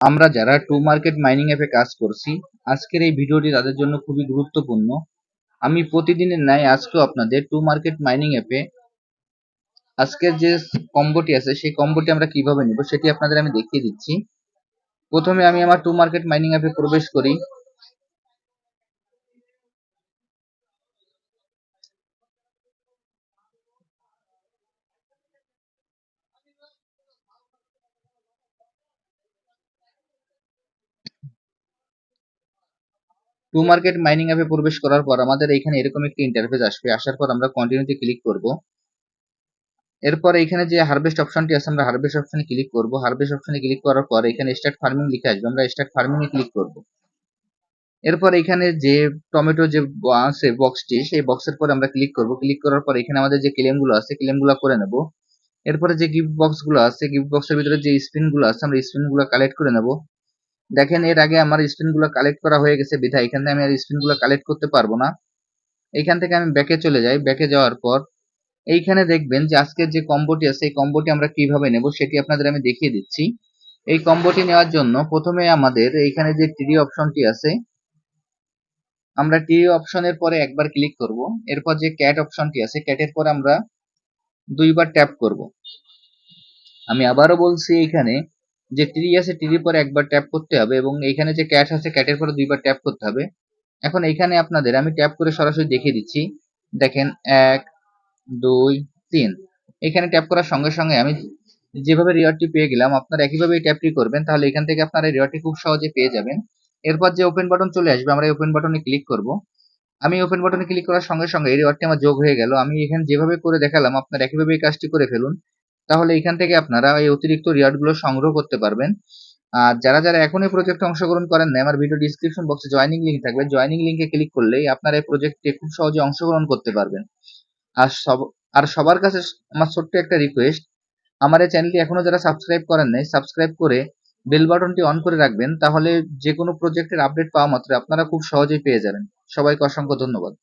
আমরা যারা to market mining অ্যাপে কাজ করছি, আজকের এই ভিডিওটি তাদের জন্য খুবই গুরুত্বপূর্ণ। আমি প্রতিদিনের ন্যায় আজকেও আপনাদের টু মার্কেট মাইনিং অ্যাপে আজকের যে কম্বোটি আছে, সেই কম্বোটি আমরা কীভাবে নিব সেটি আপনাদের আমি দেখিয়ে দিচ্ছি। প্রথমে আমি আমার টু মার্কেট মাইনিং অ্যাপে প্রবেশ করি। টু মার্কেট মাইনিং অ্যাপে প্রবেশ করার পর আমাদের এখানে এরকম একটি ইন্টারফেস আসবে। আসার পর আমরা কন্টিনিউতে ক্লিক করব। এরপর এখানে যে হারভেস্ট অপশনটি আছে, আমরা হারভেস্ট অপশনে ক্লিক করব। হারভেস্ট অপশনে ক্লিক করার পর এখানে স্টার্ট ফার্মিং লিখে আসবে। আমরা স্টার্ট ফার্মিং এ ক্লিক করব। এরপর এখানে যে টমেটো যে আছে বক্সটি সেই বক্সের পর আমরা ক্লিক করব। ক্লিক করার পর এখানে আমাদের যে ক্লেমগুলো আছে ক্লেমগুলো করে নেব। এরপরে যে গিফট বক্সগুলো আছে গিফট বক্সের ভিতরে যে স্পিনগুলো আছে, আমরা স্পিনগুলো কালেক্ট করে নেব। দেখেন, এর আগে আমার স্পিনগুলো কালেক্ট করা হয়ে গেছে বিধায়। থেকে আমি আর স্পিনগুলো কালেক্ট করতে পারব না। এইখান থেকে আমি ব্যাকে চলে যাই। ব্যাকে যাওয়ার পর এইখানে দেখবেন যে আজকের যে কম্বোটি আছে, এই কম্বোটি আমরা কীভাবে নেব সেটি আপনাদের আমি দেখিয়ে দিচ্ছি। এই কম্বোটি নেওয়ার জন্য প্রথমে আমাদের এইখানে যে টিডি অপশনটি আছে, আমরা টিডি অপশনের পরে একবার ক্লিক করব। এরপর যে ক্যাট অপশনটি আছে ক্যাটের পরে আমরা দুইবার ট্যাপ করব। আমি আবারও বলছি এখানে যে ট্রি আছে ট্রির পরে একবার ট্যাপ করতে হবে এবং এখানে যে ক্যাট আছে ক্যাটের পরে দুইবার ট্যাপ করতে হবে। এখন এখানে আপনাদের আমি ট্যাপ করে সরাসরি দেখিয়ে দিচ্ছি। দেখেন এক, দুই, তিন। এখানে ট্যাপ করার সঙ্গে সঙ্গে আমি যেভাবে রিওয়ার্ডটি পেয়ে গেলাম, আপনারা একইভাবে এই ট্যাপটি করবেন, তাহলে এখান থেকে আপনারা রিওয়ার্ডটি খুব সহজে পেয়ে যাবেন। এরপর যে ওপেন বাটন চলে আসবে, আমরা এই ওপেন বাটনে ক্লিক করব। আমি ওপেন বাটনে ক্লিক করার সঙ্গে সঙ্গে এই রিওয়ার্ডটি আমার যোগ হয়ে গেল। আমি এখানে যেভাবে করে দেখালাম, আপনারা একইভাবে এই কাজটি করে ফেলুন। তাহলে এখান থেকে আপনারা এই অতিরিক্ত রিওয়ার্ডগুলো সংগ্রহ করতে পারবেন। আর যারা যারা এখন এই প্রজেক্টে অংশগ্রহণ করেন না আমার ভিডিও ডিসক্রিপশন বক্সে জয়নিং লিঙ্ক থাকবে। জয়নিং লিঙ্কে ক্লিক করলেই আপনারা এই প্রজেক্টে খুব সহজে অংশগ্রহণ করতে পারবেন। আর সব, আর সবার কাছে আমার ছোট্ট একটা রিকোয়েস্ট আমার এই চ্যানেলটি এখনও যারা সাবস্ক্রাইব করেন নাই সাবস্ক্রাইব করে বেল বাটনটি অন করে রাখবেন। তাহলে যে কোনো প্রজেক্টের আপডেট পাওয়া মাত্র আপনারা খুব সহজেই পেয়ে যাবেন। সবাইকে অসংখ্য ধন্যবাদ।